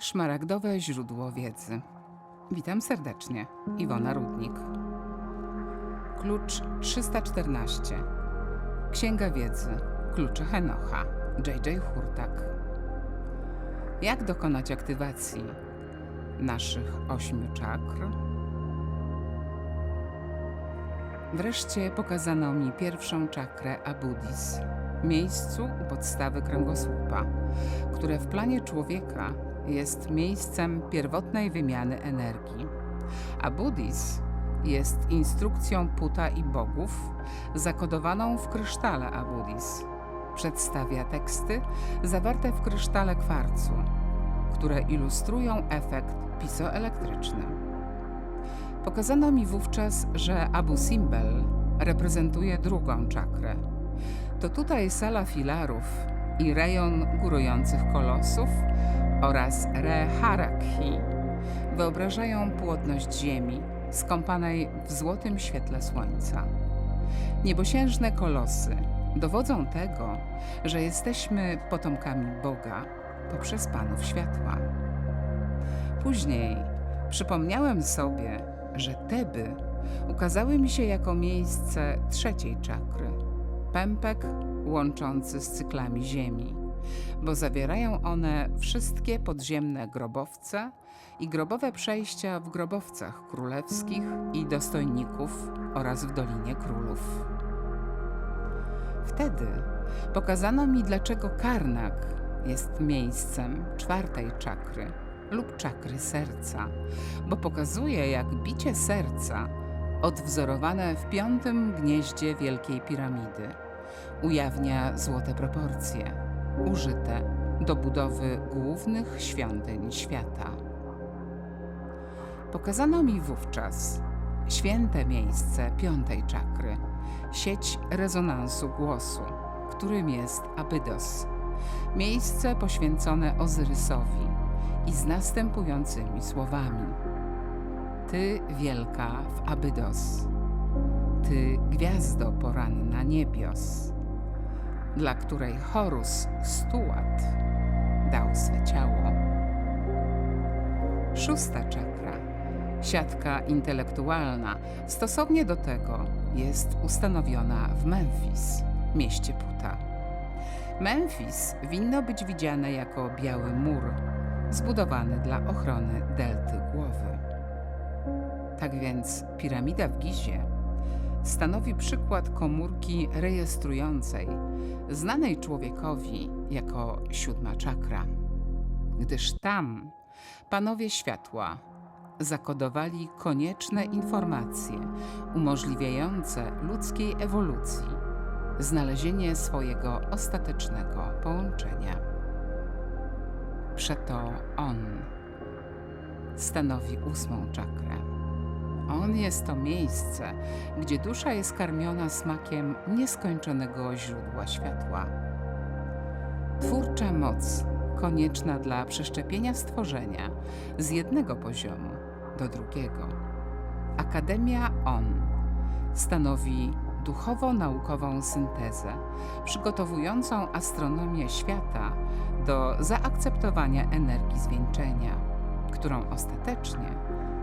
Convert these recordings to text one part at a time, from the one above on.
Szmaragdowe źródło wiedzy. Witam serdecznie. Iwona Rudnik. Klucz 314. Księga wiedzy. Klucze Henocha. J.J. Hurtak. Jak dokonać aktywacji naszych ośmiu czakr? Wreszcie pokazano mi pierwszą czakrę Abudis, miejscu u podstawy kręgosłupa, które w planie człowieka jest miejscem pierwotnej wymiany energii. Abudis jest instrukcją puta i bogów zakodowaną w krysztale Abudis. Przedstawia teksty zawarte w krysztale kwarcu, które ilustrują efekt pizoelektryczny. Pokazano mi wówczas, że Abu Simbel reprezentuje drugą czakrę. To tutaj sala filarów i rejon górujących kolosów oraz Re Harakhi wyobrażają płodność Ziemi skąpanej w złotym świetle słońca. Niebosiężne kolosy dowodzą tego, że jesteśmy potomkami Boga poprzez Panów Światła. Później przypomniałem sobie, że Teby ukazały mi się jako miejsce trzeciej czakry, pępek łączący z cyklami Ziemi, bo zawierają one wszystkie podziemne grobowce i grobowe przejścia w grobowcach królewskich i dostojników oraz w Dolinie Królów. Wtedy pokazano mi, dlaczego Karnak jest miejscem czwartej czakry lub czakry serca, bo pokazuje, jak bicie serca, odwzorowane w piątym gnieździe Wielkiej Piramidy, ujawnia złote proporcje, użyte do budowy głównych świątyń świata. Pokazano mi wówczas święte miejsce piątej czakry, sieć rezonansu głosu, którym jest Abydos, miejsce poświęcone Ozyrysowi i z następującymi słowami: Ty wielka w Abydos, Ty gwiazdo poranna niebios, dla której Horus Stuat dał swe ciało. Szósta czakra, siatka intelektualna, stosownie do tego jest ustanowiona w Memphis, mieście Puta. Memphis winno być widziane jako biały mur, zbudowany dla ochrony delty głowy. Tak więc piramida w Gizie stanowi przykład komórki rejestrującej, znanej człowiekowi jako siódma czakra, gdyż tam panowie światła zakodowali konieczne informacje umożliwiające ludzkiej ewolucji znalezienie swojego ostatecznego połączenia. Przeto on stanowi ósmą czakrę. On jest to miejsce, gdzie dusza jest karmiona smakiem nieskończonego źródła światła. Twórcza moc konieczna dla przeszczepienia stworzenia z jednego poziomu do drugiego. Akademia On stanowi duchowo-naukową syntezę, przygotowującą astronomię świata do zaakceptowania energii zwieńczenia, którą ostatecznie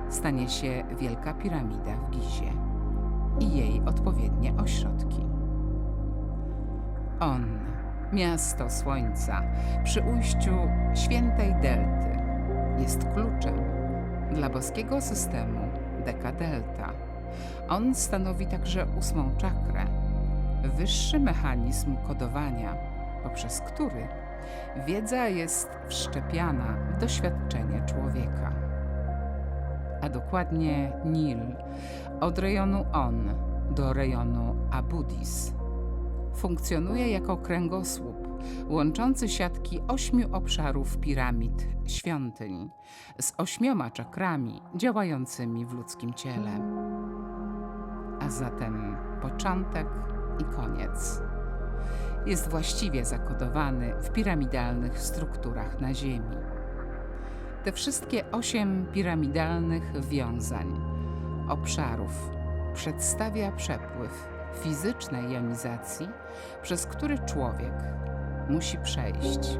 stanie się Wielka Piramida w Gizie i jej odpowiednie ośrodki. On, miasto Słońca, przy ujściu świętej Delty, jest kluczem dla boskiego systemu Deka-Delta. On stanowi także ósmą czakrę, wyższy mechanizm kodowania, poprzez który wiedza jest wszczepiana w doświadczenie człowieka. A dokładnie Nil, od rejonu On do rejonu Abudis. Funkcjonuje jako kręgosłup łączący siatki ośmiu obszarów piramid świątyń z ośmioma czakrami działającymi w ludzkim ciele. A zatem początek i koniec jest właściwie zakodowany w piramidalnych strukturach na Ziemi. Te wszystkie osiem piramidalnych wiązań, obszarów przedstawia przepływ fizycznej jonizacji, przez który człowiek musi przejść,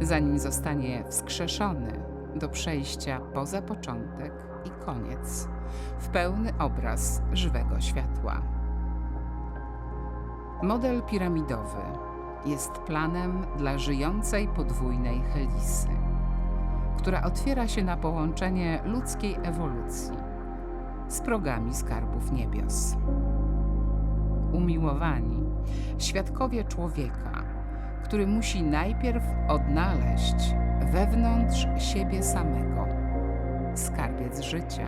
zanim zostanie wskrzeszony do przejścia poza początek i koniec, w pełny obraz żywego światła. Model piramidowy jest planem dla żyjącej podwójnej helisy, która otwiera się na połączenie ludzkiej ewolucji z progami skarbów niebios. Umiłowani, świadkowie człowieka, który musi najpierw odnaleźć wewnątrz siebie samego skarbiec życia,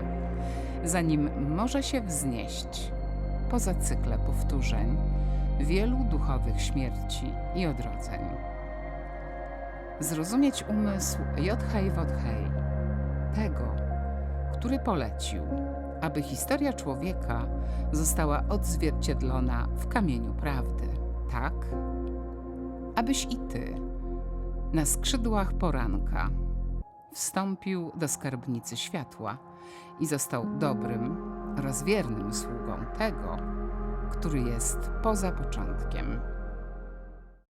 zanim może się wznieść poza cykle powtórzeń wielu duchowych śmierci i odrodzeń. Zrozumieć umysł Jodhej Wodhej, tego, który polecił, aby historia człowieka została odzwierciedlona w kamieniu prawdy, tak, abyś i ty na skrzydłach poranka wstąpił do skarbnicy światła i został dobrym, rozwiernym sługą tego, który jest poza początkiem.